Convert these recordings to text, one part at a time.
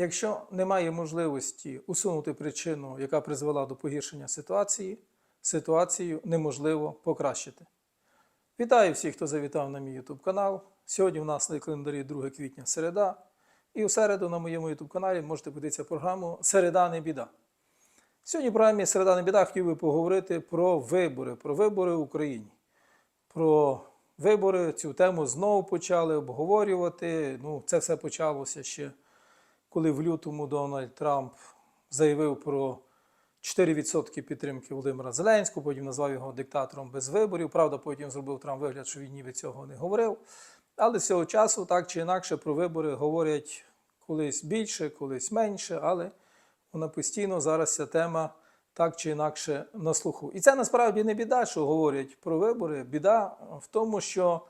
Якщо немає можливості усунути причину, яка призвела до погіршення ситуації, ситуацію неможливо покращити. Вітаю всіх, хто завітав на мій YouTube канал. Сьогодні в нас на календарі 2 квітня середа. І у середу на моєму YouTube каналі можете подивитися програму Середа не біда. Сьогодні в програмі Середа не біда хотів би поговорити про вибори, про вибори в Україні. Про вибори цю тему знову почали обговорювати. Ну, це все почалося ще коли в лютому Дональд Трамп заявив про 4% підтримки Володимира Зеленського, потім назвав його диктатором без виборів. Правда, потім зробив Трамп вигляд, що він ніби цього не говорив. Але з цього часу так чи інакше про вибори говорять колись більше, колись менше, але вона постійно зараз ця тема так чи інакше на слуху. І це насправді не біда, що говорять про вибори. Біда в тому, що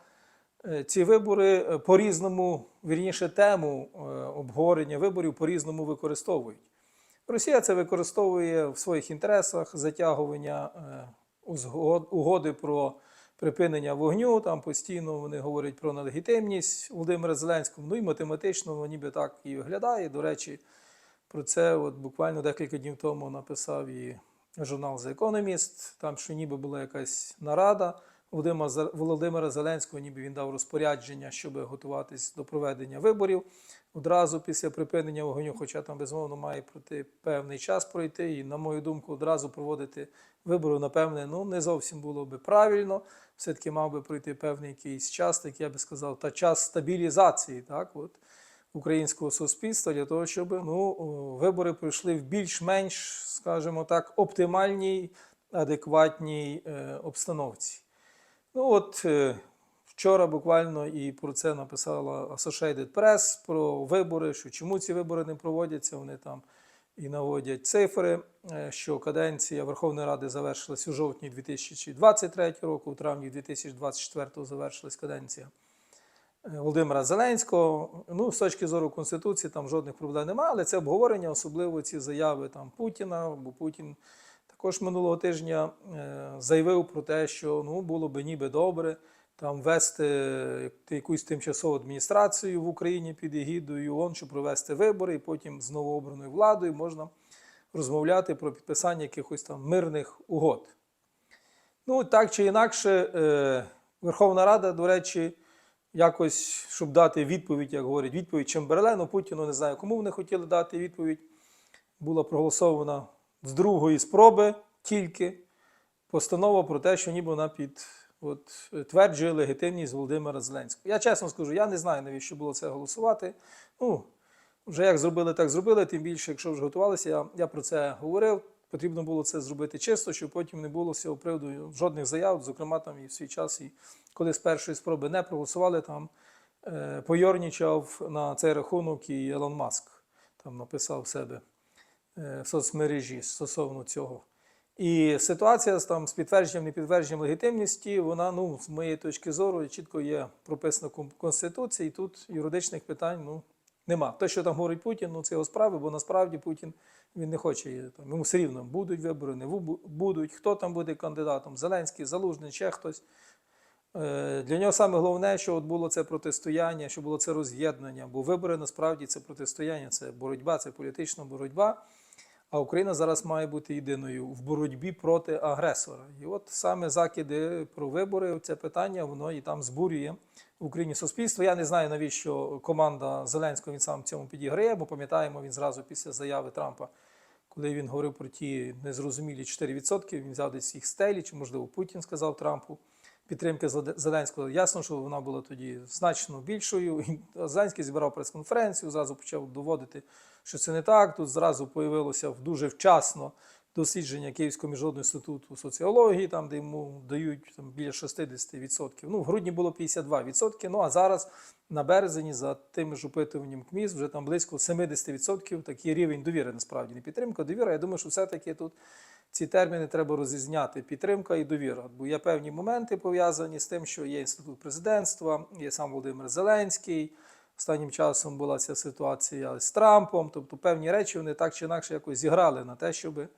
ці вибори е, по-різному, вірніше, тему е, обговорення виборів по-різному використовують. Росія це використовує в своїх інтересах затягування е, угоди про припинення вогню. Там постійно вони говорять про нелегітимність Володимира Зеленського. Ну і математично воно ніби так і виглядає. До речі, про це от буквально декілька днів тому написав і журнал The Economist, там що ніби була якась нарада Володимира Зе- Володимира Зеленського, ніби він дав розпорядження, щоб готуватись до проведення виборів одразу після припинення вогню, хоча там безумовно має пройти певний час пройти, і, на мою думку, одразу проводити вибори, напевне, ну не зовсім було би правильно. Все-таки мав би пройти певний якийсь час, так я би сказав, та час стабілізації, так, от, українського суспільства для того, щоб ну, вибори пройшли в більш-менш, скажімо так, оптимальній, адекватній е, обстановці. Ну от е, вчора буквально і про це написала Associated Press, про вибори, що чому ці вибори не проводяться. Вони там і наводять цифри, е, що каденція Верховної Ради завершилась у жовтні 2023 року, у травні 2024 завершилась каденція. е, Володимира Зеленського. Ну, з точки зору Конституції, там жодних проблем немає, але це обговорення, особливо ці заяви там Путіна, бо Путін також минулого тижня е, заявив про те, що ну, було би ніби добре там ввести якусь тимчасову адміністрацію в Україні під егідою ООН, щоб провести вибори, і потім з новообраною владою можна розмовляти про підписання якихось там мирних угод. Ну, так чи інакше, е, Верховна Рада, до речі, якось, щоб дати відповідь, як говорять, відповідь Чемберлену, Путіну, не знаю, кому вони хотіли дати відповідь, була проголосована з другої спроби тільки постанова про те, що ніби вона під от, тверджує легітимність Володимира Зеленського. Я чесно скажу, я не знаю, навіщо було це голосувати. Ну, вже як зробили, так зробили. Тим більше, якщо вже готувалися, я, я про це говорив. Потрібно було це зробити чисто, щоб потім не було з цього приводу жодних заяв. Зокрема, там і в свій час, і коли з першої спроби не проголосували, там е, пойорнічав на цей рахунок і Елон Маск там написав себе соцмережі стосовно цього. І ситуація там з підтвердженням і підтвердженням легітимності, вона, ну, з моєї точки зору, чітко є прописана в Конституції, і тут юридичних питань ну, нема. Те, що там говорить Путін, ну це його справи, бо насправді Путін він не хоче там, йому все рівно будуть вибори, не будуть. Хто там буде кандидатом? Зеленський, Залужний, ще хтось. Е, Для нього саме головне, що от було це протистояння, що було це роз'єднання, бо вибори насправді це протистояння, це боротьба, це політична боротьба. А Україна зараз має бути єдиною в боротьбі проти агресора. І от саме закиди про вибори, це питання, воно і там збурює в Україні суспільство. Я не знаю, навіщо команда Зеленського він сам цьому підіграє, бо пам'ятаємо, він зразу після заяви Трампа, коли він говорив про ті незрозумілі 4%, він взяв десь їх стелі, чи, можливо, Путін сказав Трампу. Підтримки Зеленського ясно, що вона була тоді значно більшою. І Зеленський зібрав прес-конференцію, зразу почав доводити, що це не так. Тут зразу появилося дуже вчасно дослідження Київського міжнародного інституту соціології, там, де йому дають там, біля 60%. Ну, в грудні було 52%, ну а зараз на березні за тим ж опитуванням КМІС вже там близько 70% такий рівень довіри, насправді не підтримка, довіра. Я думаю, що все-таки тут ці терміни треба розрізняти підтримка і довіра. Бо є певні моменти пов'язані з тим, що є інститут президентства, є сам Володимир Зеленський. Останнім часом була ця ситуація з Трампом. Тобто певні речі вони так чи інакше якось зіграли на те, щоб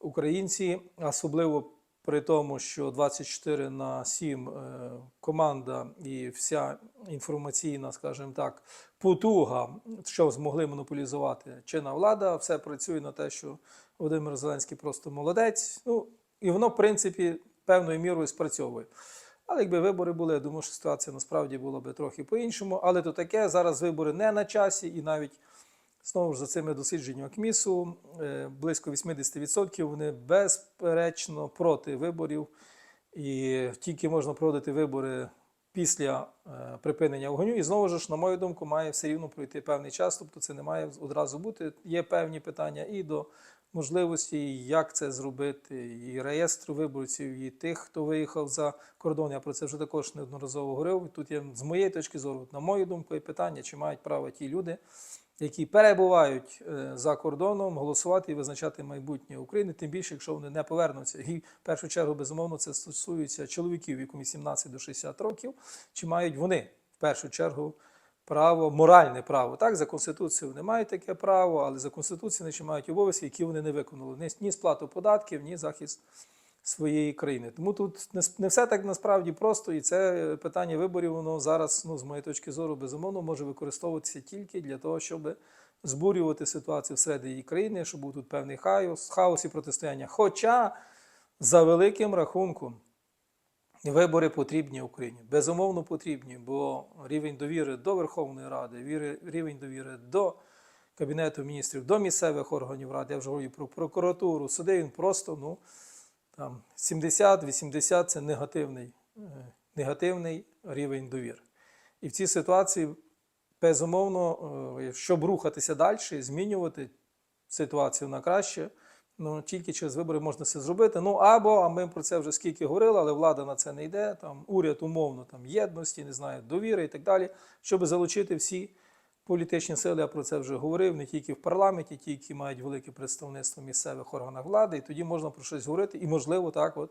українці, особливо при тому, що 24 на 7 е, команда і вся інформаційна, скажімо так, потуга, що змогли монополізувати чинна влада, все працює на те, що Володимир Зеленський просто молодець. Ну, і воно, в принципі, певною мірою спрацьовує. Але якби вибори були, я думаю, що ситуація насправді була би трохи по-іншому. Але то таке, зараз вибори не на часі, і навіть знову ж за цими дослідженнями КМІСу, е, близько 80% вони безперечно проти виборів. І тільки можна проводити вибори після е, припинення вогню. І знову ж, на мою думку, має все рівно пройти певний час. Тобто це не має одразу бути. Є певні питання і до можливості, як це зробити, і реєстру виборців, і тих, хто виїхав за кордон. Я про це вже також неодноразово говорив. І Тут є з моєї точки зору, на мою думку, є питання, чи мають право ті люди, які перебувають е, за кордоном, голосувати і визначати майбутнє України, тим більше, якщо вони не повернуться. І в першу чергу, безумовно, це стосується чоловіків віком від 17 до 60 років, чи мають вони в першу чергу право, моральне право. Так, за Конституцією вони мають таке право, але за Конституцією вони ще мають обов'язки, які вони не виконали. Ні сплату податків, ні захист своєї країни. Тому тут не, все так насправді просто, і це питання виборів, воно зараз, ну, з моєї точки зору, безумовно, може використовуватися тільки для того, щоб збурювати ситуацію всередині країни, щоб був тут певний хаос, хаос і протистояння. Хоча, за великим рахунком, Вибори потрібні Україні. Безумовно потрібні, бо рівень довіри до Верховної Ради, рівень довіри до Кабінету міністрів, до місцевих органів ради, я вже говорю про прокуратуру, суди, він просто ну, там 70-80 це негативний, е, негативний рівень довіри. І в цій ситуації, безумовно, е, щоб рухатися далі, змінювати ситуацію на краще, ну тільки через вибори можна це зробити. Ну або, а ми про це вже скільки говорили, але влада на це не йде. Там уряд умовно там єдності, не знаю, довіри і так далі, щоб залучити всі політичні сили. Я про це вже говорив, не тільки в парламенті, ті, які мають велике представництво місцевих органах влади, і тоді можна про щось говорити. І можливо, так от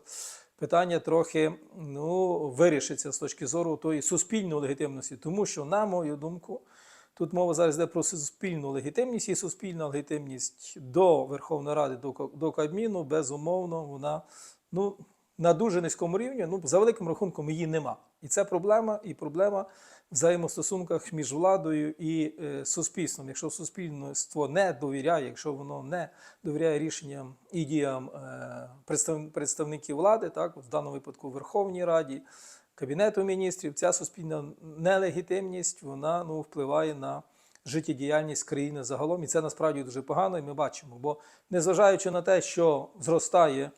питання трохи ну, вирішиться з точки зору тої суспільної легітимності, тому що, на мою думку. Тут мова зараз йде про суспільну легітимність і суспільна легітимність до Верховної Ради, до, до Кабміну, безумовно, вона ну, на дуже низькому рівні. Ну, за великим рахунком її нема. І це проблема, і проблема в взаємостосунках між владою і е, суспільством. Якщо суспільство не довіряє, якщо воно не довіряє рішенням і діям е, представ- представників влади, так, в даному випадку Верховній Раді, Кабінету міністрів, ця суспільна нелегітимність вона ну, впливає на життєдіяльність країни загалом. І це насправді дуже погано, і ми бачимо. Бо незважаючи на те, що зростає,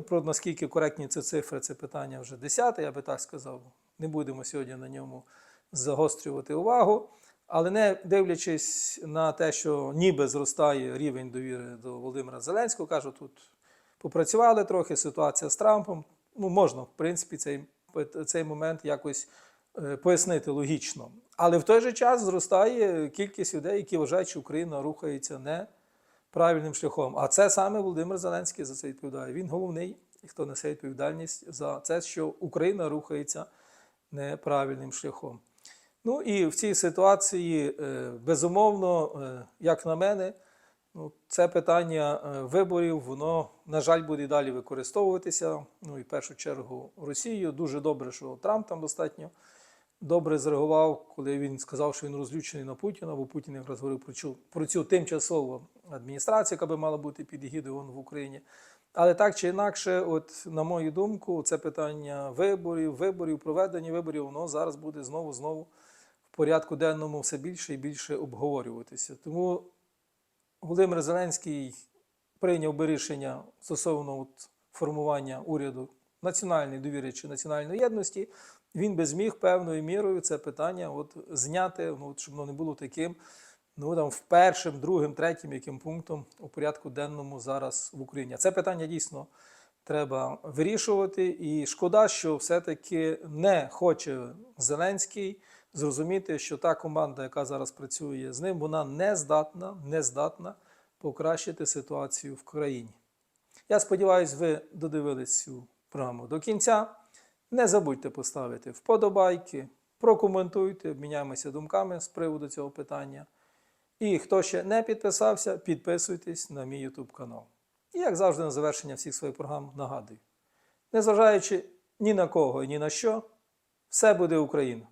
про наскільки коректні це цифри, це питання вже десяте, я би так сказав. Не будемо сьогодні на ньому загострювати увагу. Але не дивлячись на те, що ніби зростає рівень довіри до Володимира Зеленського, кажу, тут попрацювали трохи, ситуація з Трампом. Ну, можна, в принципі, цей, цей момент якось е, пояснити логічно. Але в той же час зростає кількість людей, які вважають, що Україна рухається не правильним шляхом. А це саме Володимир Зеленський за це відповідає. Він головний, і хто несе відповідальність за це, що Україна рухається неправильним шляхом. Ну і в цій ситуації, е, безумовно, е, як на мене, ну, це питання е, виборів, воно, на жаль, буде далі використовуватися. Ну і в першу чергу Росією. Дуже добре, що Трамп там достатньо добре зреагував, коли він сказав, що він розлючений на Путіна, бо Путін якраз говорив про цю, про цю тимчасову адміністрацію, яка би мала бути під егідою в Україні. Але так чи інакше, от на мою думку, це питання виборів, виборів, проведення виборів, воно зараз буде знову знову в порядку денному все більше і більше обговорюватися. Тому Володимир Зеленський прийняв би рішення стосовно от формування уряду національної довіри чи національної єдності. Він би зміг певною мірою це питання от, зняти, ну, щоб воно не було таким, ну там в першим, другим, третім яким пунктом у порядку денному зараз в Україні. Це питання дійсно треба вирішувати. І шкода, що все-таки не хоче Зеленський зрозуміти, що та команда, яка зараз працює з ним, вона не здатна, не здатна покращити ситуацію в країні. Я сподіваюся, ви додивились цю програму до кінця. Не забудьте поставити вподобайки, прокоментуйте, обміняємося думками з приводу цього питання. І хто ще не підписався, підписуйтесь на мій YouTube канал. І як завжди, на завершення всіх своїх програм нагадую: Незважаючи ні на кого і ні на що, все буде Україна.